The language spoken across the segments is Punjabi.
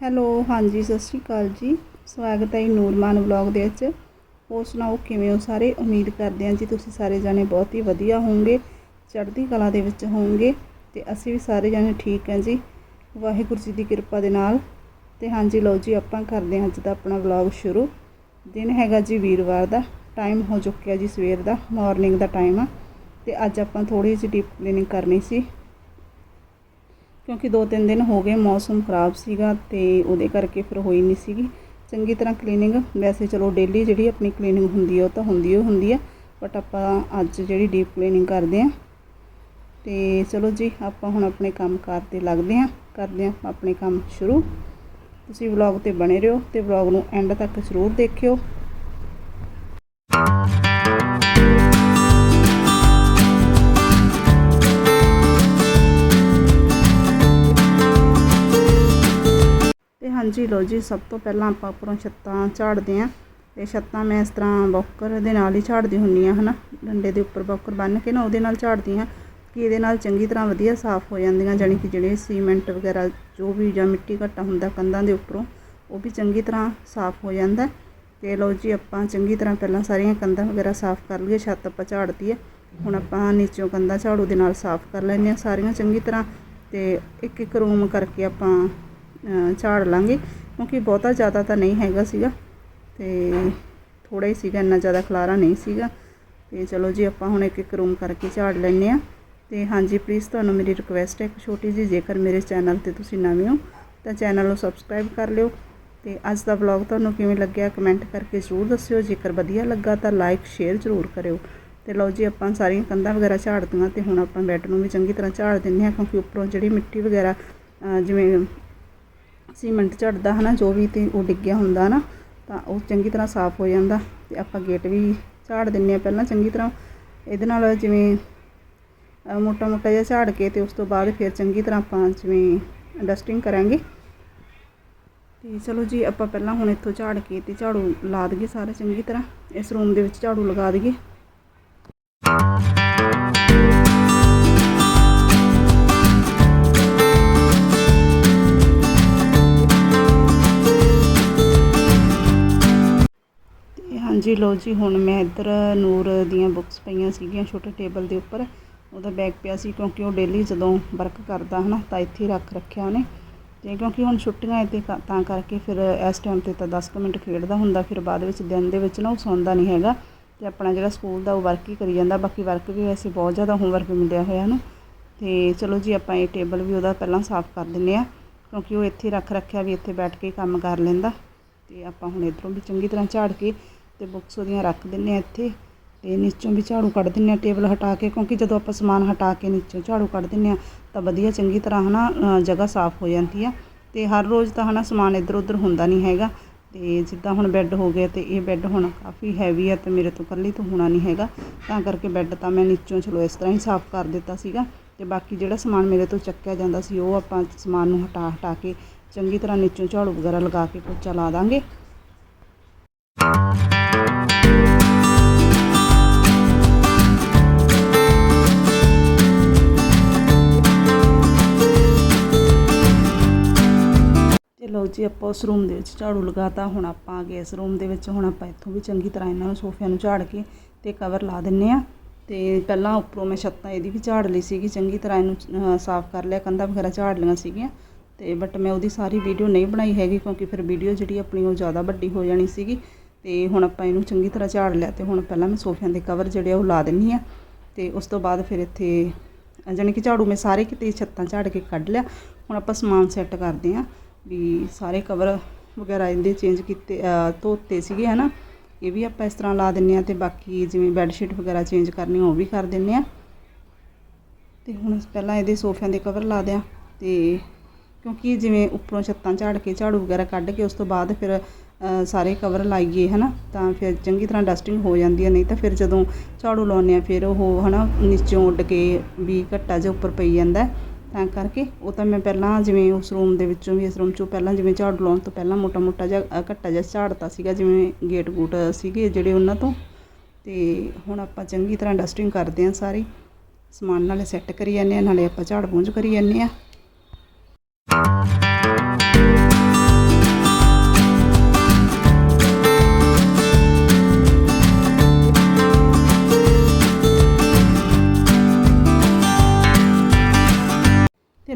ਹੈਲੋ, ਹਾਂਜੀ, ਸਤਿ ਸ਼੍ਰੀ ਅਕਾਲ ਜੀ। ਸਵਾਗਤ ਹੈ ਜੀ ਨੂਰਮਾਨ ਵਲੌਗ ਦੇ ਵਿੱਚ। ਹੋਰ ਸੁਣਾਓ, ਕਿਵੇਂ ਹੋ ਸਾਰੇ? ਉਮੀਦ ਕਰਦੇ ਹਾਂ ਜੀ ਤੁਸੀਂ ਸਾਰੇ ਜਾਣੇ ਬਹੁਤ ਹੀ ਵਧੀਆ ਹੋਵੋਗੇ, ਚੜ੍ਹਦੀ ਕਲਾ ਦੇ ਵਿੱਚ ਹੋਵੋਗੇ ਤੇ ਅਸੀਂ ਵੀ ਸਾਰੇ ਜਾਣੇ ਠੀਕ ਹਾਂ ਜੀ। ਵਾਹਿਗੁਰੂ ਜੀ ਦੀ ਕਿਰਪਾ ਦੇ ਨਾਲ। ਤੇ ਹਾਂਜੀ, ਲਓ ਜੀ, ਆਪਾਂ ਕਰਦੇ ਹਾਂ ਅੱਜ ਦਾ ਆਪਣਾ ਵਲੌਗ ਸ਼ੁਰੂ। ਦਿਨ ਹੈਗਾ ਜੀ ਵੀਰਵਾਰ ਦਾ ਟਾਈਮ ਹੋ ਚੁੱਕਿਆ ਜੀ ਸਵੇਰ ਦਾ ਮਾਰਨਿੰਗ ਦਾ ਟਾਈਮ ਆ। ਤੇ ਅੱਜ ਆਪਾਂ ਥੋੜੀ ਜਿਹੀ ਡੀਪ ਕਲੀਨਿੰਗ ਕਰਨੀ ਸੀ। ਕਿਉਂਕਿ ਦੋ ਤਿੰਨ ਦਿਨ ਹੋ ਗਏ ਮੌਸਮ ਖਰਾਬ ਸੀਗਾ ਤੇ ਉਹਦੇ ਕਰਕੇ ਫਿਰ ਹੋਈ ਨਹੀਂ ਸੀਗੀ। ਚੰਗੀ ਤਰ੍ਹਾਂ ਕਲੀਨਿੰਗ ਵੈਸੇ ਚਲੋ ਡੇਲੀ ਜਿਹੜੀ ਆਪਣੀ ਕਲੀਨਿੰਗ ਹੁੰਦੀ ਹੈ ਉਹ ਤਾਂ ਹੁੰਦੀ ਓ ਹੁੰਦੀ ਹੈ ਬਟ ਆਪਾਂ ਅੱਜ ਜਿਹੜੀ ਡੀਪ ਕਲੀਨਿੰਗ ਕਰਦੇ ਹਾਂ ਤੇ ਚਲੋ ਜੀ, ਆਪਾਂ ਹੁਣ ਆਪਣੇ ਕੰਮ ਕਾਰ ਤੇ ਲੱਗਦੇ ਹਾਂ ਕਰਦੇ ਹਾਂ ਆਪਣੇ ਕੰਮ ਸ਼ੁਰੂ। ਤੁਸੀਂ ਵਲੌਗ ਤੇ ਬਣੇ ਰਹੋ ਤੇ ਵਲੌਗ ਨੂੰ ਐਂਡ ਤੱਕ ਜ਼ਰੂਰ ਦੇਖਿਓ। ਹਾਂਜੀ ਲੋ ਜੀ, ਸਭ ਤੋਂ ਪਹਿਲਾਂ ਆਪਾਂ ਉੱਪਰੋਂ ਛੱਤਾਂ ਝਾੜਦੇ ਆਂ ਤੇ ਛੱਤਾਂ ਮੈਂ ਇਸ ਤਰ੍ਹਾਂ ਬੌਕਰ ਦੇ ਨਾਲ ਹੀ ਝਾੜਦੀ ਹੁੰਨੀ ਆ ਹਨਾ? ਡੰਡੇ ਦੇ ਉੱਪਰ ਬੌਕਰ ਬੰਨ੍ਹ ਕੇ ਨਾ ਉਹਦੇ ਨਾਲ ਝਾੜਦੀ ਆ ਕਿ ਇਹਦੇ ਨਾਲ ਚੰਗੀ ਤਰ੍ਹਾਂ ਵਧੀਆ ਸਾਫ਼ ਹੋ ਜਾਂਦੀਆਂ, ਜਾਣੀ ਕਿ ਜਿਹੜੇ ਸੀਮੈਂਟ ਵਗੈਰਾ ਜੋ ਵੀ ਜਾਂ ਮਿੱਟੀ ਘੱਟਾ ਹੁੰਦਾ ਕੰਧਾਂ ਦੇ ਉੱਪਰੋਂ, ਉਹ ਵੀ ਚੰਗੀ ਤਰ੍ਹਾਂ ਸਾਫ਼ ਹੋ ਜਾਂਦਾ। ਤੇ ਲਓ ਜੀ, ਆਪਾਂ ਚੰਗੀ ਤਰ੍ਹਾਂ ਪਹਿਲਾਂ ਸਾਰੀਆਂ ਕੰਧਾਂ ਵਗੈਰਾ ਸਾਫ਼ ਕਰ ਲਈਏ, ਛੱਤ ਆਪਾਂ ਝਾੜਦੀ ਹੈ। ਹੁਣ ਆਪਾਂ ਨੀਚੋਂ ਕੰਧਾਂ ਝਾੜੂ ਦੇ ਨਾਲ ਸਾਫ਼ ਕਰ ਲੈਂਦੇ ਆ ਸਾਰੀਆਂ ਚੰਗੀ ਤਰ੍ਹਾਂ ਤੇ ਇੱਕ ਇੱਕ ਰੂਮ ਕਰਕੇ ਆਪਾਂ ਝਾੜ ਲਾਂਗੇ, ਕਿਉਂਕਿ ਬਹੁਤਾ ਜ਼ਿਆਦਾ ਤਾਂ ਨਹੀਂ ਹੈਗਾ ਸੀਗਾ ਤੇ ਥੋੜਾ ਹੀ ਸੀਗਾ, ਇੰਨਾ ਜ਼ਿਆਦਾ ਖਲਾਰਾ ਨਹੀਂ ਸੀਗਾ। ਤੇ ਚਲੋ ਜੀ, ਆਪਾਂ ਹੁਣ ਇੱਕ ਇੱਕ ਰੂਮ ਕਰਕੇ ਝਾੜ ਲੈਂਦੇ ਆ ਤੇ ਹਾਂਜੀ ਪਲੀਜ਼ ਤੁਹਾਨੂੰ ਮੇਰੀ ਰਿਕੁਐਸਟ ਹੈ, ਇੱਕ ਛੋਟੀ ਜਿਹੀ, ਜੇਕਰ ਮੇਰੇ ਚੈਨਲ ਤੇ ਤੁਸੀਂ ਨਵੇਂ ਹੋ, ਤਾਂ ਚੈਨਲ ਨੂੰ ਸਬਸਕ੍ਰਾਈਬ ਕਰ ਲਿਓ। ਤੇ ਅੱਜ ਦਾ ਵਲੌਗ ਤੁਹਾਨੂੰ ਕਿਵੇਂ ਲੱਗਿਆ ਕਮੈਂਟ ਕਰਕੇ ਜ਼ਰੂਰ ਦੱਸਿਓ। ਜੇਕਰ ਵਧੀਆ ਲੱਗਾ, ਤਾਂ ਲਾਈਕ ਸ਼ੇਅਰ ਜ਼ਰੂਰ ਕਰਿਓ। ਤੇ ਲਓ ਜੀ, ਆਪਾਂ ਸਾਰੀਆਂ ਕੰਧਾਂ ਵਗੈਰਾ ਝਾੜਦੀਆਂ ਤੇ ਹੁਣ ਆਪਾਂ ਬੈੱਡ ਨੂੰ ਵੀ ਚੰਗੀ ਤਰ੍ਹਾਂ ਝਾੜ ਦਿੰਦੇ ਹਾਂ, ਕਿਉਂਕਿ ਉੱਪਰੋਂ ਜਿਹੜੀ ਮਿੱਟੀ ਵਗੈਰਾ ਜਿਵੇਂ ਸੀਮੈਂਟ ਝੜਦਾ ਹਨਾ, ਜੋ ਵੀ ਤੇ ਉਹ ਡਿੱਗਿਆ ਹੁੰਦਾ ਨਾ, ਤਾਂ ਉਹ ਚੰਗੀ ਤਰ੍ਹਾਂ ਸਾਫ਼ ਹੋ ਜਾਂਦਾ ਤੇ ਆਪਾਂ ਗੇਟ ਵੀ ਝਾੜ ਦਿੰਨੇ ਆ ਪਹਿਲਾਂ ਚੰਗੀ ਤਰ੍ਹਾਂ। ਇਹਦੇ ਨਾਲ ਜਿਵੇਂ ਮੋਟਾ ਮੋਟਾ ਜਿਹਾ ਝਾੜ ਕੇ ਤੇ ਉਸ ਤੋਂ ਬਾਅਦ ਫਿਰ ਚੰਗੀ ਤਰ੍ਹਾਂ ਆਪਾਂ ਜਿਵੇਂ ਡਸਟਿੰਗ ਕਰਾਂਗੇ। ਤੇ ਚਲੋ ਜੀ, ਆਪਾਂ ਪਹਿਲਾਂ ਹੁਣ ਇੱਥੋਂ ਝਾੜ ਕੇ ਤੇ ਝਾੜੂ ਲਾ ਦਈਏ ਸਾਰੇ ਚੰਗੀ ਤਰ੍ਹਾਂ। ਇਸ ਰੂਮ ਦੇ ਵਿੱਚ ਝਾੜੂ ਲਗਾ ਦਈਏ। ਹਾਂਜੀ ਲੋ ਜੀ, ਹੁਣ ਮੈਂ ਇੱਧਰ ਨੂਰ ਦੀਆਂ ਬੁੱਕਸ ਪਈਆਂ ਸੀਗੀਆਂ ਛੋਟੇ ਟੇਬਲ ਦੇ ਉੱਪਰ। ਉਹਦਾ ਬੈਗ ਪਿਆ ਸੀ ਕਿਉਂਕਿ ਉਹ ਡੇਲੀ ਜਦੋਂ ਵਰਕ ਕਰਦਾ ਹਨਾ, ਤਾਂ ਇੱਥੇ ਹੀ ਰੱਖ ਰੱਖਿਆ ਉਹਨੇ। ਤੇ ਕਿਉਂਕਿ ਹੁਣ ਛੁੱਟੀਆਂ ਇੱਥੇ ਕ- ਤਾਂ ਕਰਕੇ ਫਿਰ ਇਸ ਟਾਈਮ ਤੇ ਤਾਂ 10 ਕੁ ਮਿੰਟ ਖੇਡਦਾ ਹੁੰਦਾ, ਫਿਰ ਬਾਅਦ ਵਿੱਚ ਦਿਨ ਦੇ ਵਿੱਚ ਨਾ ਉਹ ਸੌਂਦਾ ਨਹੀਂ ਹੈਗਾ ਤੇ ਆਪਣਾ ਜਿਹੜਾ ਸਕੂਲ ਦਾ ਉਹ ਵਰਕ ਹੀ ਕਰੀ ਜਾਂਦਾ, ਬਾਕੀ ਵਰਕ ਵੀ ਵੈਸੇ ਬਹੁਤ ਜ਼ਿਆਦਾ ਹੋਮਵਰਕ ਮਿਲਿਆ ਹੋਇਆ ਨਾ ਤੇ ਚਲੋ ਜੀ, ਆਪਾਂ ਇਹ ਟੇਬਲ ਵੀ ਉਹਦਾ ਪਹਿਲਾਂ ਸਾਫ਼ ਕਰ ਦਿੰਨੇ ਆ ਕਿਉਂਕਿ ਉਹ ਇੱਥੇ ਰੱਖ ਰੱਖਿਆ ਵੀ ਇੱਥੇ ਬੈਠ ਕੇ ਕੰਮ ਕਰ ਲੈਂਦਾ। ਤੇ ਆਪਾਂ ਹੁਣ ਇਧਰੋਂ ਵੀ ਚੰਗੀ ਤਰ੍ਹਾਂ ਝਾੜ ਕੇ ਤੇ ਬੁੱਕਸ ਉਹਦੀਆਂ ਰੱਖ ਦਿੰਨੇ ਆ ਇੱਥੇ ਤੇ ਨੀਚੋਂ ਵੀ ਝਾੜੂ ਕੱਢ ਦਿੰਨੇ ਆ ਟੇਬਲ ਹਟਾ ਕੇ ਕਿਉਂਕਿ ਜਦੋਂ ਆਪਾਂ ਸਮਾਨ ਹਟਾ ਕੇ ਨੀਚੋਂ ਝਾੜੂ ਕੱਢ ਦਿੰਨੇ ਆ ਤਾਂ ਵਧੀਆ ਚੰਗੀ ਤਰ੍ਹਾਂ ਹਨਾ ਅ, ਜਗ੍ਹਾ ਸਾਫ਼ ਹੋ ਜਾਂਦੀ ਆ ਤੇ ਹਰ ਰੋਜ਼ ਤਾਂ ਹਨਾ ਸਮਾਨ ਇੱਧਰ ਉੱਧਰ ਹੁੰਦਾ ਨਹੀਂ ਹੈਗਾ ਤੇ ਜਿੱਦਾਂ ਹੁਣ ਬੈੱਡ ਹੋ ਗਿਆ ਤੇ ਇਹ ਬੈੱਡ ਹੁਣ ਕਾਫੀ ਹੈਵੀ ਆ ਤੇ ਮੇਰੇ ਤੋਂ ਇਕੱਲੀ ਤੋਂ ਹੋਣਾ ਨਹੀਂ ਹੈਗਾ ਤਾਂ ਕਰਕੇ ਬੈੱਡ ਤਾਂ ਮੈਂ ਨੀਚੋਂ ਚਲੋ ਇਸ ਤਰ੍ਹਾਂ ਹੀ ਸਾਫ਼ ਕਰ ਦਿੱਤਾ ਸੀਗਾ ਤੇ ਬਾਕੀ ਜਿਹੜਾ ਸਮਾਨ ਮੇਰੇ ਤੋਂ ਚੱਕਿਆ ਜਾਂਦਾ ਸੀ ਉਹ ਆਪਾਂ ਸਮਾਨ ਨੂੰ ਹਟਾ ਹਟਾ ਕੇ ਚੰਗੀ ਤਰ੍ਹਾਂ ਨੀਚੋਂ ਝਾੜੂ ਵਗੈਰਾ ਲਗਾ ਕੇ ਪੋਚਾ ਲਾ ਦਾਂਗੇ। ਲਓ ਜੀ, ਆਪਾਂ ਉਸ ਰੂਮ ਦੇ ਵਿੱਚ ਝਾੜੂ ਲਗਾਤਾ ਹੁਣ ਆਪਾਂ ਆ ਗਏ ਇਸ ਰੂਮ ਦੇ ਵਿੱਚ, ਹੁਣ ਆਪਾਂ ਇੱਥੋਂ ਵੀ ਚੰਗੀ ਤਰ੍ਹਾਂ ਇਹਨਾਂ ਨੂੰ ਸੋਫਿਆਂ ਨੂੰ ਝਾੜ ਕੇ ਤੇ ਕਵਰ ਲਾ ਦਿੰਨੇ ਆ। ਤੇ ਪਹਿਲਾਂ ਉੱਪਰੋਂ ਮੈਂ ਛੱਤਾਂ ਇਹਦੀ ਵੀ ਝਾੜ ਲਈ ਸੀਗੀ, ਚੰਗੀ ਤਰ੍ਹਾਂ ਇਹਨੂੰ ਸਾਫ਼ ਕਰ ਲਿਆ, ਕੰਧਾਂ ਵਗੈਰਾ ਝਾੜ ਲਈਆਂ ਸੀਗੀਆਂ। ਤੇ ਬਟ ਮੈਂ ਉਹਦੀ ਸਾਰੀ ਵੀਡੀਓ ਨਹੀਂ ਬਣਾਈ ਹੈਗੀ, ਕਿਉਂਕਿ ਫਿਰ ਵੀਡੀਓ ਜਿਹੜੀ ਆਪਣੀ ਉਹ ਜ਼ਿਆਦਾ ਵੱਡੀ ਹੋ ਜਾਣੀ ਸੀਗੀ। ਤੇ ਹੁਣ ਆਪਾਂ ਇਹਨੂੰ ਚੰਗੀ ਤਰ੍ਹਾਂ ਝਾੜ ਲਿਆ ਤੇ ਹੁਣ ਪਹਿਲਾਂ ਮੈਂ ਸੋਫਿਆਂ ਦੇ ਕਵਰ ਜਿਹੜੇ ਆ ਉਹ ਲਾ ਦਿੰਨੀ ਆ। ਤੇ ਉਸ ਤੋਂ ਬਾਅਦ ਫਿਰ ਇੱਥੇ ਜਾਣੀ ਕਿ ਝਾੜੂ ਮੈਂ ਸਾਰੇ ਕਿਤੇ ਛੱਤਾਂ ਝਾੜ ਕੇ ਕੱਢ ਲਿਆ। ਹੁਣ ਆਪਾਂ ਸਮਾਨ ਸੈੱਟ ਕਰਦੇ ਆ। ਵੀ ਸਾਰੇ ਕਵਰ ਵਗੈਰਾ ਇਹਦੇ ਚੇਂਜ ਕੀਤੇ ਧੋਤੇ ਸੀਗੇ, ਹਨਾ। ਇਹ ਵੀ ਆਪਾਂ ਇਸ ਤਰ੍ਹਾਂ ਲਾ ਦਿੰਨੇ ਆ ਤੇ ਬਾਕੀ ਜਿਵੇਂ ਬੈੱਡ ਸ਼ੀਟ ਵਗੈਰਾ ਚੇਂਜ ਕਰਨੀ ਉਹ ਵੀ ਕਰ ਦਿੰਨੇ ਆ। ਤੇ ਹੁਣ ਪਹਿਲਾਂ ਇਹਦੇ ਸੋਫਿਆਂ ਦੇ ਕਵਰ ਲਾ ਦਿਆਂ ਤੇ ਕਿਉਂਕਿ ਜਿਵੇਂ ਉੱਪਰੋਂ ਛੱਤਾਂ ਝਾੜ ਕੇ, ਝਾੜੂ ਵਗੈਰਾ ਕੱਢ ਕੇ ਉਸ ਤੋਂ ਬਾਅਦ ਫਿਰ ਸਾਰੇ ਕਵਰ ਲਾਈਏ, ਹਨਾ, ਤਾਂ ਫਿਰ ਚੰਗੀ ਤਰ੍ਹਾਂ ਡਸਟਿੰਗ ਹੋ ਜਾਂਦੀ ਹੈ ਨਹੀਂ ਤਾਂ ਫਿਰ ਜਦੋਂ ਝਾੜੂ ਲਾਉਂਦੇ ਆ, ਫਿਰ ਉਹ, ਹਨਾ, ਨੀਚੋਂ ਉੱਡ ਕੇ ਵੀ ਘੱਟਾ ਜਿਹਾ ਉੱਪਰ ਪਈ ਜਾਂਦਾ। ਤਾਂ ਕਰਕੇ ਉਹ ਤਾਂ ਮੈਂ ਪਹਿਲਾਂ ਜਿਵੇਂ ਉਸ ਰੂਮ ਦੇ ਵਿੱਚੋਂ ਵੀ ਇਸ ਰੂਮ ਚੋਂ ਪਹਿਲਾਂ ਜਿਵੇਂ ਝਾੜੂ ਲਾਉਣ ਤੋਂ ਪਹਿਲਾਂ ਮੋਟਾ ਮੋਟਾ ਜਿਹਾ ਘੱਟਾ ਜਿਹਾ ਝਾੜਤਾ ਸੀਗਾ, ਜਿਵੇਂ ਗੇਟ ਗੂਟ ਸੀਗੇ ਜਿਹੜੇ ਉਹਨਾਂ ਤੋਂ। ਤੇ ਹੁਣ ਆਪਾਂ ਚੰਗੀ ਤਰ੍ਹਾਂ ਡਸਟਿੰਗ ਕਰਦੇ ਹਾਂ ਸਾਰੀ। ਸਮਾਨ ਨਾਲੇ ਸੈੱਟ ਕਰੀ ਜਾਂਦੇ ਆ ਨਾਲੇ ਆਪਾਂ ਝਾੜ ਪੂੰਝ ਕਰੀ ਜਾਂਦੇ ਆ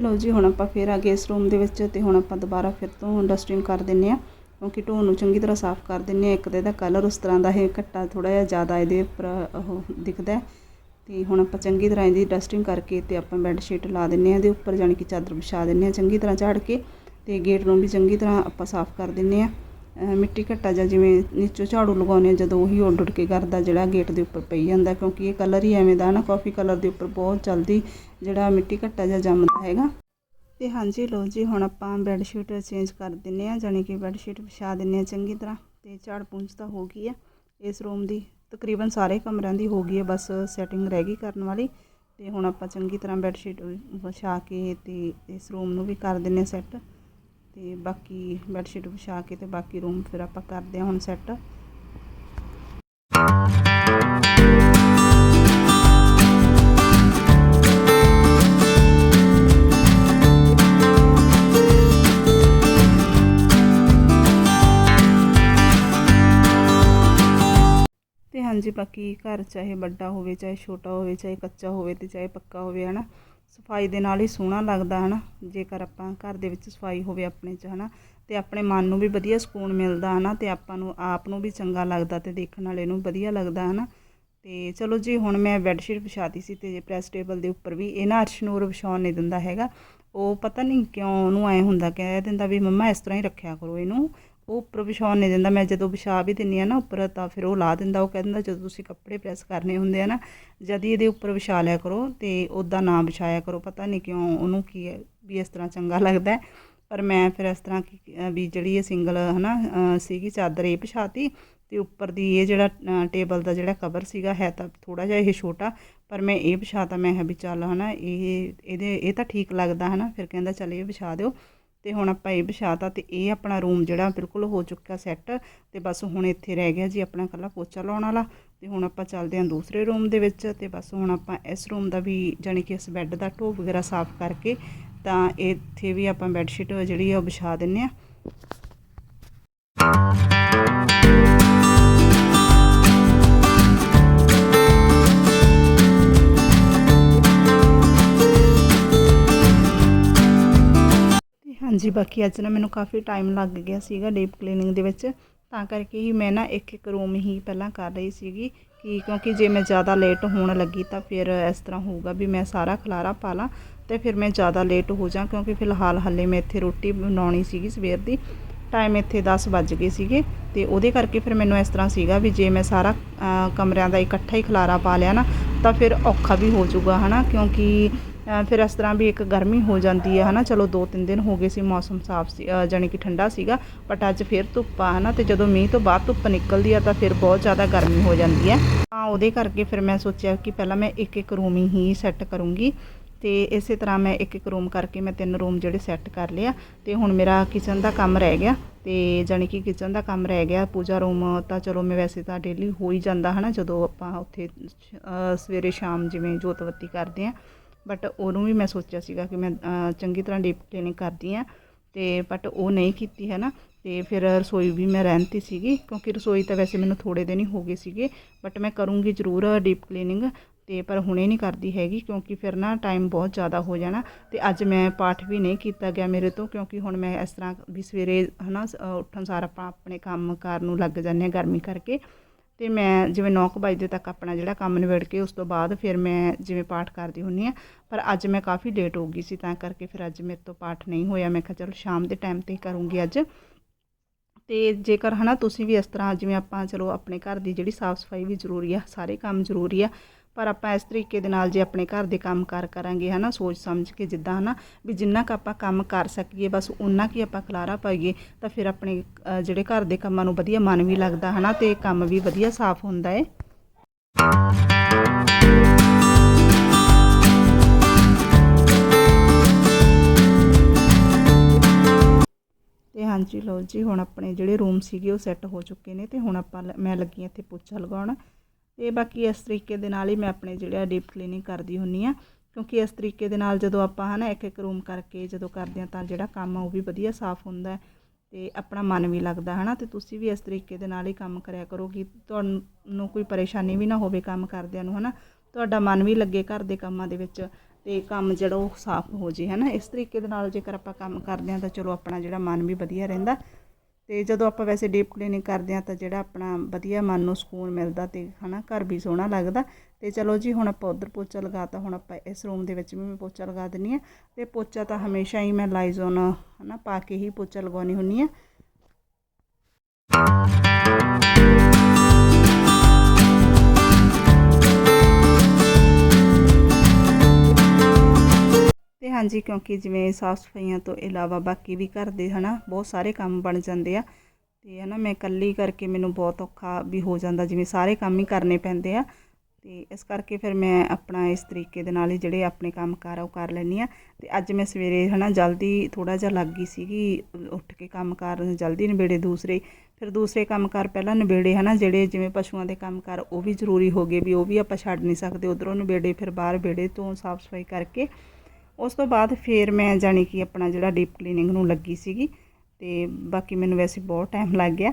ਲਓ ਜੀ, ਹੁਣ ਆਪਾਂ ਫਿਰ ਆ ਗਏ ਇਸ ਰੂਮ ਦੇ ਵਿੱਚ ਤੇ ਹੁਣ ਆਪਾਂ ਦੁਬਾਰਾ ਫਿਰ ਤੋਂ ਡਸਟਿੰਗ ਕਰ ਦਿੰਨੇ ਆ ਕਿਉਂਕਿ ਢੋਣ ਨੂੰ ਚੰਗੀ ਤਰ੍ਹਾਂ ਸਾਫ਼ ਕਰ ਦਿੰਨੇ ਆ ਇੱਕ ਤਾਂ ਇਹਦਾ ਕਲਰ ਉਸ ਤਰ੍ਹਾਂ ਦਾ ਹੈ, ਘੱਟਾ ਥੋੜਾ ਜਿਹਾ ਜ਼ਿਆਦਾ ਇਹਦੇ ਉੱਪਰ ਉਹ ਦਿਖਦਾ ਹੈ। ਤੇ ਹੁਣ ਆਪਾਂ ਚੰਗੀ ਤਰ੍ਹਾਂ ਇਹਦੀ ਡਸਟਿੰਗ ਕਰਕੇ ਤੇ ਆਪਾਂ ਬੈੱਡ ਸ਼ੀਟ ਲਾ ਦਿੰਨੇ ਆ ਇਹਦੇ ਉੱਪਰ ਜਾਣੀ ਕਿ ਚਾਦਰ ਵਿਛਾ ਦਿੰਨੇ ਆ ਚੰਗੀ ਤਰ੍ਹਾਂ ਝਾੜ ਕੇ ਤੇ ਗੇਟ ਨੂੰ ਵੀ ਚੰਗੀ ਤਰ੍ਹਾਂ ਆਪਾਂ ਸਾਫ਼ ਕਰ ਦਿੰਨੇ ਆ ਮਿੱਟੀ ਘੱਟਾ ਜਾਂ ਜਿਵੇਂ ਨੀਚੋਂ ਝਾੜੂ ਲਗਾਉਂਦੇ ਹਾਂ, ਜਦੋਂ ਉਹੀ ਉੱਡ ਉੱਡ ਕੇ ਕਰਦਾ ਜਿਹੜਾ ਗੇਟ ਦੇ ਉੱਪਰ ਪਈ ਜਾਂਦਾ, ਕਿਉਂਕਿ ਇਹ ਕਲਰ ਹੀ ਐਵੇਂ ਦਾ ਨਾ ਕਾਫੀ ਕਲਰ ਦੇ ਉੱਪਰ ਬਹੁਤ ਜਲਦੀ ਜਿਹੜਾ ਮਿੱਟੀ ਘੱਟਾ ਜਿਹਾ ਜੰਮਦਾ ਹੈਗਾ। ਤੇ ਹਾਂਜੀ, ਲਓ ਜੀ, ਹੁਣ ਆਪਾਂ ਬੈੱਡ ਸ਼ੀਟ ਚੇਂਜ ਕਰ ਦਿੰਨੇ ਆ ਜਾਣੀ ਕਿ ਬੈੱਡ ਸ਼ੀਟ ਵਿਛਾ ਦਿੰਨੇ ਆ ਚੰਗੀ ਤਰ੍ਹਾਂ, ਤੇ ਝਾੜ ਪੂੰਝ ਤਾਂ ਹੋ ਗਈ ਆ। ਇਸ ਰੂਮ ਦੀ ਤਕਰੀਬਨ ਸਾਰੇ ਕਮਰਿਆਂ ਦੀ ਹੋ ਗਈ ਹੈ ਬਸ ਸੈਟਿੰਗ ਰਹਿ ਗਈ ਕਰਨ ਵਾਲੀ। ਤੇ ਹੁਣ ਆਪਾਂ ਚੰਗੀ ਤਰ੍ਹਾਂ ਬੈੱਡ ਸ਼ੀਟ ਵਿਛਾ ਕੇ ਤੇ ਇਸ ਰੂਮ ਨੂੰ ਵੀ ਕਰ ਦਿੰਨੇ ਸੈੱਟ ਤੇ ਬਾਕੀ ਬੈੱਡਸ਼ੀਟ ਵਿਛਾ ਕੇ ਤੇ ਬਾਕੀ ਰੂਮ ਫਿਰ ਆਪਾਂ ਕਰਦੇ ਹਾਂ ਹੁਣ ਸੈੱਟ ਤੇ ਹਾਂਜੀ, ਬਾਕੀ ਘਰ ਚਾਹੇ ਵੱਡਾ ਹੋਵੇ, ਚਾਹੇ ਛੋਟਾ ਹੋਵੇ, ਚਾਹੇ ਕੱਚਾ ਹੋਵੇ ਤੇ ਚਾਹੇ ਪੱਕਾ ਹੋਵੇ, ਹਨਾ? ਸਫ਼ਾਈ ਦੇ ਨਾਲ ਹੀ ਸੋਹਣਾ ਲੱਗਦਾ, ਹਨਾ? ਜੇਕਰ ਆਪਾਂ ਘਰ ਦੇ ਵਿੱਚ ਸਫ਼ਾਈ ਹੋਵੇ ਆਪਣੇ 'ਚ, ਹਨਾ? ਤੇ ਆਪਣੇ ਮਨ ਨੂੰ ਵੀ ਵਧੀਆ ਸਕੂਨ ਮਿਲਦਾ, ਹਨਾ? ਤੇ ਆਪਾਂ ਨੂੰ, ਆਪ ਨੂੰ ਵੀ ਚੰਗਾ ਲੱਗਦਾ ਤੇ ਦੇਖਣ ਵਾਲੇ ਨੂੰ ਵਧੀਆ ਲੱਗਦਾ, ਹਨਾ? ਤੇ ਚਲੋ ਜੀ, ਹੁਣ ਮੈਂ ਬੈੱਡ ਸ਼ੀਟ ਵਿਛਾਤੀ ਸੀ ਤੇ ਪ੍ਰੈਸ ਟੇਬਲ ਦੇ ਉੱਪਰ ਵੀ, ਇਹ ਨਾ ਅਰਸ਼ ਅਰਸ਼ਨੂਰ ਵਿਛਾਉਣ ਨਹੀਂ ਦਿੰਦਾ ਹੈਗਾ। ਉਹ ਪਤਾ ਨਹੀਂ ਕਿਉਂ ਉਹਨੂੰ ਐ ਹੁੰਦਾ, ਕਹਿ ਦਿੰਦਾ ਵੀ ਮੰਮਾ ਇਸ ਤਰ੍ਹਾਂ ਹੀ ਰੱਖਿਆ ਕਰੋ ਇਹਨੂੰ। ਉਹ ਉੱਪਰ ਵਿਛਾਉਣ ਨਹੀਂ ਦਿੰਦਾ। ਮੈਂ ਜਦੋਂ ਵਿਛਾ ਵੀ ਦਿੰਨੀ ਆ ਨਾ ਉੱਪਰ ਤਾਂ ਫਿਰ ਉਹ ਲਾ ਦਿੰਦਾ। ਉਹ ਕਹਿੰਦਾ ਜਦੋਂ ਤੁਸੀਂ ਕੱਪੜੇ ਪ੍ਰੈਸ ਕਰਨੇ ਹੁੰਦੇ ਆ ਨਾ ਜਦ ਹੀ ਇਹਦੇ ਉੱਪਰ ਵਿਛਾ ਲਿਆ ਕਰੋ ਤੇ ਉੱਦਾਂ ਨਾ ਵਿਛਾਇਆ ਕਰੋ। ਪਤਾ ਨਹੀਂ ਕਿਉਂ ਉਹਨੂੰ ਕੀ ਹੈ ਵੀ ਇਸ ਤਰ੍ਹਾਂ ਚੰਗਾ ਲੱਗਦਾ ਪਰ ਮੈਂ ਫਿਰ ਇਸ ਤਰ੍ਹਾਂ ਕੀ ਵੀ ਜਿਹੜੀ ਇਹ ਸਿੰਗਲ ਹਨਾ ਅ, ਸੀਗੀ ਚਾਦਰ ਇਹ ਵਿਛਾਤੀ ਤੇ ਉੱਪਰ ਦੀ ਇਹ ਜਿਹੜਾ ਟੇਬਲ ਦਾ ਜਿਹੜਾ ਕਵਰ ਸੀਗਾ ਹੈ ਤਾਂ ਥੋੜਾ ਜਿਹਾ ਇਹ ਛੋਟਾ ਪਰ ਮੈਂ ਇਹ ਵਿਛਾਤਾ। ਮੈਂ ਕਿਹਾ ਵੀ ਚੱਲ ਹਨਾ ਇਹ ਇਹਦੇ ਇਹ ਤਾਂ ਠੀਕ ਲੱਗਦਾ ਹਨਾ। ਫਿਰ ਕਹਿੰਦਾ ਚੱਲ ਇਹ ਵਿਛਾ ਦਿਓ। ਤੇ ਹੁਣ ਆਪਾਂ ਇਹ ਵਿਛਾਤਾ ਤੇ ਇਹ ਆਪਣਾ ਰੂਮ ਜਿਹੜਾ ਬਿਲਕੁਲ ਹੋ ਚੁੱਕਾ ਸੈੱਟ ਤੇ ਬਸ ਹੁਣ ਇੱਥੇ ਰਹਿ ਗਿਆ ਜੀ ਆਪਣਾ ਕੱਲਾ ਪੋਚਾ ਲਾਉਣ ਵਾਲਾ ਤੇ ਹੁਣ ਆਪਾਂ ਚੱਲਦੇ ਹਾਂ ਦੂਸਰੇ ਰੂਮ ਦੇ ਵਿੱਚ ਤੇ ਬਸ ਹੁਣ ਆਪਾਂ ਇਸ ਰੂਮ ਦਾ ਵੀ ਜਾਣੀ ਕਿ ਇਸ ਬੈੱਡ ਦਾ ਢੋ ਵਗੈਰਾ ਸਾਫ਼ ਕਰਕੇ ਤਾਂ ਇੱਥੇ ਵੀ ਆਪਾਂ ਬੈੱਡ ਸ਼ੀਟ ਜਿਹੜੀ ਆ ਉਹ ਵਿਛਾ ਦਿੰਨੇ ਆ ਹਾਂਜੀ, ਬਾਕੀ ਅੱਜ ਨਾ ਮੈਨੂੰ ਕਾਫੀ ਟਾਈਮ ਲੱਗ ਗਿਆ ਸੀਗਾ ਡੀਪ ਕਲੀਨਿੰਗ ਦੇ ਵਿੱਚ। ਤਾਂ ਕਰਕੇ ਹੀ ਮੈਂ ਨਾ ਇੱਕ ਇੱਕ ਰੂਮ ਹੀ ਪਹਿਲਾਂ ਕਰ ਰਹੀ ਸੀਗੀ ਕਿ ਕਿਉਂਕਿ ਜੇ ਮੈਂ ਜ਼ਿਆਦਾ ਲੇਟ ਹੋਣ ਲੱਗੀ ਤਾਂ ਫਿਰ ਇਸ ਤਰ੍ਹਾਂ ਹੋਊਗਾ ਵੀ ਮੈਂ ਸਾਰਾ ਖਲਾਰਾ ਪਾ ਲਾਂ ਤੇ ਫਿਰ ਮੈਂ ਜ਼ਿਆਦਾ ਲੇਟ ਹੋ ਜਾ ਕਿਉਂਕਿ ਫਿਲਹਾਲ ਹੱਲੇ ਮੈਂ ਇੱਥੇ ਰੋਟੀ ਬਣਾਉਣੀ ਸੀਗੀ ਸਵੇਰ ਦੀ। ਟਾਈਮ ਇੱਥੇ 10 ਵੱਜ ਗਏ ਸੀਗੇ ਤੇ ਉਹਦੇ ਕਰਕੇ ਫਿਰ ਮੈਨੂੰ ਇਸ ਤਰ੍ਹਾਂ ਸੀਗਾ ਵੀ ਜੇ ਮੈਂ ਸਾਰਾ ਕਮਰਿਆਂ ਦਾ ਇਕੱਠਾ ਹੀ ਖਲਾਰਾ ਪਾ ਲਿਆ ਨਾ ਤਾਂ ਫਿਰ ਔਖਾ ਵੀ ਹੋ ਜਾਊਗਾ, ਹਨਾ? ਕਿਉਂਕਿ ਫਿਰ ਇਸ ਤਰ੍ਹਾਂ ਵੀ ਇੱਕ ਗਰਮੀ ਹੋ ਜਾਂਦੀ ਹੈ ਹਨਾ? ਚਲੋ ਦੋ ਤਿੰਨ ਦਿਨ ਹੋ ਗਏ ਸੀ ਮੌਸਮ ਸਾਫ਼ ਸੀ ਅ, ਜਾਣੀ ਕਿ ਠੰਡਾ ਸੀਗਾ ਬਟ ਅੱਜ ਫਿਰ ਧੁੱਪ ਆ ਹਨਾ? ਤੇ ਜਦੋਂ ਮੀਂਹ ਤੋਂ ਬਾਅਦ ਧੁੱਪ ਨਿਕਲਦੀ ਆ ਤਾਂ ਫਿਰ ਬਹੁਤ ਜ਼ਿਆਦਾ ਗਰਮੀ ਹੋ ਜਾਂਦੀ ਹੈ। ਤਾਂ ਉਹਦੇ ਕਰਕੇ ਫਿਰ ਮੈਂ ਸੋਚਿਆ ਕਿ ਪਹਿਲਾਂ ਮੈਂ ਇੱਕ ਇੱਕ ਰੂਮ ਹੀ ਸੈੱਟ ਕਰੂੰਗੀ ਤੇ ਇਸੇ ਤਰ੍ਹਾਂ ਮੈਂ ਇੱਕ ਇੱਕ ਰੂਮ ਕਰਕੇ ਮੈਂ ਤਿੰਨ ਰੂਮ ਜਿਹੜੇ ਸੈੱਟ ਕਰ ਲਿਆ ਤੇ ਹੁਣ ਮੇਰਾ ਕਿਚਨ ਦਾ ਕੰਮ ਰਹਿ ਗਿਆ ਤੇ ਜਾਣੀ ਕਿ ਕਿਚਨ ਦਾ ਕੰਮ ਰਹਿ ਗਿਆ ਪੂਜਾ ਰੂਮ ਤਾਂ ਚਲੋ ਮੈਂ ਵੈਸੇ ਤਾਂ ਡੇਲੀ ਹੋ ਹੀ ਜਾਂਦਾ ਹਨਾ? ਜਦੋਂ ਆਪਾਂ ਉੱਥੇ ਸਵੇਰੇ ਸ਼ਾਮ ਜਿਵੇਂ ਜੋਤਵੱਤੀ ਕਰਦੇ ਆ ਬਟ ਉਹਨੂੰ ਵੀ ਮੈਂ ਸੋਚਿਆ ਸੀਗਾ ਕਿ ਮੈਂ ਚੰਗੀ ਤਰ੍ਹਾਂ ਡੀਪ ਕਲੀਨਿੰਗ ਕਰਦੀ ਆ ਤੇ ਬਟ ਉਹ ਨਹੀਂ ਕੀਤੀ, ਹੈ ਨਾ? ਤੇ ਫਿਰ ਰਸੋਈ ਵੀ ਮੈਂ ਰਹਿਣਤੀ ਸੀਗੀ, ਕਿਉਂਕਿ ਰਸੋਈ ਤਾਂ ਵੈਸੇ ਮੈਨੂੰ ਥੋੜੇ ਦਿਨ ਹੀ ਹੋ ਗਏ ਸੀਗੇ। ਬਟ ਮੈਂ ਕਰੂੰਗੀ ਜ਼ਰੂਰ ਡੀਪ ਕਲੀਨਿੰਗ ਤੇ ਪਰ ਹੁਣੇ ਨਹੀਂ ਕਰਦੀ ਹੈਗੀ, ਕਿਉਂਕਿ ਫਿਰ ਨਾ ਟਾਈਮ ਬਹੁਤ ਜ਼ਿਆਦਾ ਹੋ ਜਾਣਾ। ਤੇ ਅੱਜ ਮੈਂ ਪਾਠ ਵੀ ਨਹੀਂ ਕੀਤਾ ਗਿਆ ਮੇਰੇ ਤੋਂ, ਕਿਉਂਕਿ ਹੁਣ ਮੈਂ ਇਸ ਤਰ੍ਹਾਂ ਵੀ ਸਵੇਰੇ ਹਨਾ ਸ- ਉੱਠਣ ਸਾਰ ਆਪਾਂ ਆਪਣੇ ਕੰਮ ਕਾਰ ਨੂੰ ਲੱਗ ਜਾਂਦੇ ਹਾਂ ਗਰਮੀ ਕਰਕੇ। ਤੇ ਮੈਂ ਜਿਵੇਂ 9 ਕੁ ਵਜੇ ਤੱਕ ਆਪਣਾ ਜਿਹੜਾ ਕੰਮ ਨਿਬੇੜ ਕੇ ਉਸ ਤੋਂ ਬਾਅਦ ਫਿਰ ਮੈਂ ਜਿਵੇਂ ਪਾਠ ਕਰਦੀ ਹੁੰਨੀ ਆ ਪਰ ਅੱਜ ਮੈਂ ਕਾਫੀ ਲੇਟ ਹੋ ਗਈ ਸੀ, ਤਾਂ ਕਰਕੇ ਫਿਰ ਅੱਜ ਮੇਰੇ ਤੋਂ ਪਾਠ ਨਹੀਂ ਹੋਇਆ। ਮੈਂ ਕਿਹਾ ਚਲੋ ਸ਼ਾਮ ਦੇ ਟਾਈਮ ਤੇ ਹੀ ਕਰੂੰਗੀ ਅੱਜ। ਤੇ ਜੇਕਰ ਹਨਾ ਤੁਸੀਂ ਵੀ ਇਸ ਤਰ੍ਹਾਂ ਜਿਵੇਂ ਆਪਾਂ ਚਲੋ ਆਪਣੇ ਘਰ ਦੀ ਜਿਹੜੀ ਸਾਫ਼ ਸਫ਼ਾਈ ਵੀ ਜ਼ਰੂਰੀ ਆ, ਸਾਰੇ ਕੰਮ ਜ਼ਰੂਰੀ ਆ ਪਰ ਆਪਾਂ ਇਸ ਤਰੀਕੇ ਦੇ ਨਾਲ ਜੇ ਆਪਣੇ ਘਰ ਦੇ ਕੰਮ ਕਾਰ ਕਰਾਂਗੇ, ਹਨਾ, ਸੋਚ ਸਮਝ ਕੇ ਜਿੱਦਾਂ, ਹਨਾ, ਵੀ ਜਿੰਨਾ ਕੁ ਆਪਾਂ ਕੰਮ ਕਰ ਸਕੀਏ, ਬਸ ਉਨਾ ਕੀ ਆਪਾਂ ਖਲਾਰਾ ਪਾਈਏ, ਤਾਂ ਫਿਰ ਆਪਣੇ ਜਿਹੜੇ ਘਰ ਦੇ ਕੰਮਾਂ ਨੂੰ ਵਧੀਆ ਮਨ ਵੀ ਲੱਗਦਾ, ਹਨਾ, ਤੇ ਕੰਮ ਵੀ ਵਧੀਆ ਸਾਫ਼ ਹੁੰਦਾ ਏ। ਤੇ ਹਾਂਜੀ, ਲਓ ਜੀ, ਹੁਣ ਆਪਣੇ ਜਿਹੜੇ ਰੂਮ ਸੀਗੇ, ਉਹ ਸੈੱਟ ਹੋ ਚੁੱਕੇ ਨੇ, ਤੇ ਹੁਣ ਆਪਾਂ ਮੈਂ ਲੱਗੀ ਇੱਥੇ ਪੋਚਾ ਲਗਾਉਣ। ਤੇ ਬਾਕੀ ਇਸ ਤਰੀਕੇ ਦੇ ਨਾਲ ਹੀ ਮੈਂ ਆਪਣੇ ਜਿਹੜਾ ਡੀਪ ਕਲੀਨਿੰਗ ਕਰਦੀ ਹੁੰਨੀ ਆ, ਕਿਉਂਕਿ ਇਸ ਤਰੀਕੇ ਦੇ ਨਾਲ ਜਦੋਂ ਆਪਾਂ ਹਨਾ ਇੱਕ ਇੱਕ ਰੂਮ ਕਰਕੇ ਜਦੋਂ ਕਰਦੇ ਆ ਤਾਂ ਜਿਹੜਾ ਕੰਮ ਆ ਉਹ ਵੀ ਵਧੀਆ ਸਾਫ਼ ਹੁੰਦਾ ਹੈ ਤੇ ਆਪਣਾ ਮਨ ਵੀ ਲੱਗਦਾ ਹਨਾ, ਤੇ ਤੁਸੀਂ ਵੀ ਇਸ ਤਰੀਕੇ ਦੇ ਨਾਲ ਹੀ ਕੰਮ ਕਰਿਆ ਕਰੋ ਕਿ ਤੁਹਾਨੂੰ ਕੋਈ ਪਰੇਸ਼ਾਨੀ ਵੀ ਨਾ ਹੋਵੇ ਕੰਮ ਕਰਦਿਆਂ ਨੂੰ ਹਨਾ, ਤੁਹਾਡਾ ਮਨ ਵੀ ਲੱਗੇ ਘਰ ਦੇ ਕੰਮਾਂ ਦੇ ਵਿੱਚ ਤੇ ਕੰਮ ਜਿਹੜਾ ਉਹ ਸਾਫ਼ ਹੋ ਜੇ ਹਨਾ, ਇਸ ਤਰੀਕੇ ਦੇ ਨਾਲ ਜੇਕਰ ਆਪਾਂ ਕੰਮ ਕਰਦੇ ਹਾਂ ਤਾਂ ਚਲੋ ਆਪਣਾ ਜਿਹੜਾ ਮਨ ਵੀ ਵਧੀਆ ਰਹਿੰਦਾ ਤੇ ਜਦੋਂ ਆਪਾਂ ਵੈਸੇ ਡੀਪ ਕਲੀਨਿੰਗ ਕਰਦੇ ਹਾਂ ਤਾਂ ਜਿਹੜਾ ਆਪਣਾ ਵਧੀਆ ਮਨ ਨੂੰ ਸਕੂਨ ਮਿਲਦਾ ਤੇ ਹਨਾ, ਘਰ ਵੀ ਸੋਹਣਾ ਲੱਗਦਾ। ਤੇ ਚਲੋ ਜੀ, ਹੁਣ ਆਪਾਂ ਉਧਰ ਪੋਚਾ ਲਗਾਤਾ ਹੁਣ ਆਪਾਂ ਇਸ ਰੂਮ ਦੇ ਵਿੱਚ ਵੀ ਮੈਂ ਪੋਚਾ ਲਗਾ ਦਿੰਨੀ ਆ ਤੇ ਪੋਚਾ ਤਾਂ ਹਮੇਸ਼ਾ ਹੀ ਮੈਂ ਲਾਈਜ਼ੋਨ ਹਨਾ ਪਾ ਕੇ ਹੀ ਪੋਚਾ ਲਗਾਉਣੀ ਹੁੰਨੀ ਆ ਹਾਂਜੀ, ਕਿਉਂਕਿ ਜਿਵੇਂ ਸਾਫ਼ ਸਫਾਈਆਂ ਤੋਂ ਇਲਾਵਾ ਬਾਕੀ ਵੀ ਘਰ ਦੇ ਹਨਾ, ਬਹੁਤ ਸਾਰੇ ਕੰਮ ਬਣ ਜਾਂਦੇ ਆ। ਤੇ ਹਨਾ, ਮੈਂ ਇਕੱਲੀ ਕਰਕੇ ਮੈਨੂੰ ਬਹੁਤ ਔਖਾ ਵੀ ਹੋ ਜਾਂਦਾ, ਜਿਵੇਂ ਸਾਰੇ ਕੰਮ ਹੀ ਕਰਨੇ ਪੈਂਦੇ ਆ। ਤੇ ਇਸ ਕਰਕੇ ਫਿਰ ਮੈਂ ਆਪਣਾ ਇਸ ਤਰੀਕੇ ਦੇ ਨਾਲ ਹੀ ਜਿਹੜੇ ਆਪਣੇ ਕੰਮ ਕਾਰ ਆ, ਉਹ ਕਰ ਲੈਂਦੀ ਆ। ਤੇ ਅੱਜ ਮੈਂ ਸਵੇਰੇ ਹਨਾ, ਜਲਦੀ ਥੋੜਾ ਜਿਹਾ ਲੱਗ ਗਈ ਸੀਗੀ, ਉੱਠ ਕੇ ਕੰਮ ਕਾਰ, ਜਲਦੀ ਨਿਬੇੜੇ ਦੂਸਰੇ। ਫਿਰ ਦੂਸਰੇ ਕੰਮ ਕਾਰ ਪਹਿਲਾਂ ਨਿਬੇੜੇ ਹਨਾ, ਜਿਹੜੇ ਜਿਵੇਂ ਪਸ਼ੂਆਂ ਦੇ ਕੰਮ ਕਾਰ, ਉਹ ਵੀ ਜ਼ਰੂਰੀ ਹੋ ਗਏ ਵੀ ਉਹ ਵੀ ਆਪਾਂ ਛੱਡ ਨਹੀਂ ਸਕਦੇ। ਉਧਰੋਂ ਨਿਬੇੜੇ, ਫਿਰ ਬਾਹਰ ਵਿਹੜੇ ਤੋਂ ਸਾਫ਼ ਸਫ਼ਾਈ ਕਰਕੇ ਉਸ ਤੋਂ ਬਾਅਦ ਫਿਰ ਮੈਂ ਜਾਣੀ ਕਿ ਆਪਣਾ ਜਿਹੜਾ ਡੀਪ ਕਲੀਨਿੰਗ ਨੂੰ ਲੱਗੀ ਸੀਗੀ ਤੇ ਬਾਕੀ ਮੈਨੂੰ ਵੈਸੇ ਬਹੁਤ ਟਾਈਮ ਲੱਗ ਗਿਆ।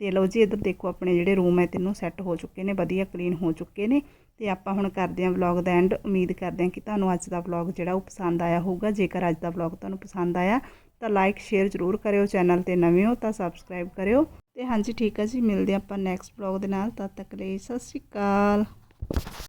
ਤੇ ਲਓ ਜੀ, ਇੱਧਰ ਦੇਖੋ ਆਪਣੇ ਜਿਹੜੇ ਰੂਮ ਹੈ, ਤਿੰਨੋਂ ਸੈੱਟ ਹੋ ਚੁੱਕੇ ਨੇ, ਵਧੀਆ ਕਲੀਨ ਹੋ ਚੁੱਕੇ ਨੇ। ਤੇ ਆਪਾਂ ਹੁਣ ਕਰਦੇ ਹਾਂ ਵਲੌਗ ਦਾ ਐਂਡ ਉਮੀਦ ਕਰਦੇ ਹਾਂ ਕਿ ਤੁਹਾਨੂੰ ਅੱਜ ਦਾ ਵਲੌਗ ਜਿਹੜਾ ਉਹ ਪਸੰਦ ਆਇਆ ਹੋਊਗਾ। ਜੇਕਰ ਅੱਜ ਦਾ ਵਲੌਗ ਤੁਹਾਨੂੰ ਪਸੰਦ ਆਇਆ, ਤਾਂ ਲਾਈਕ ਸ਼ੇਅਰ ਜ਼ਰੂਰ ਕਰਿਓ ਚੈਨਲ ਤੇ ਨਵੇਂ ਹੋ ਤਾਂ ਸਬਸਕ੍ਰਾਈਬ ਕਰਿਓ। ਤੇ ਹਾਂਜੀ, ਠੀਕ ਹੈ ਜੀ, ਮਿਲਦੇ ਹਾਂ ਆਪਾਂ ਨੈਕਸਟ ਵਲੌਗ ਦੇ ਨਾਲ। ਤਦ ਤੱਕ ਲਈ ਸਤਿ ਸ਼੍ਰੀ ਅਕਾਲ।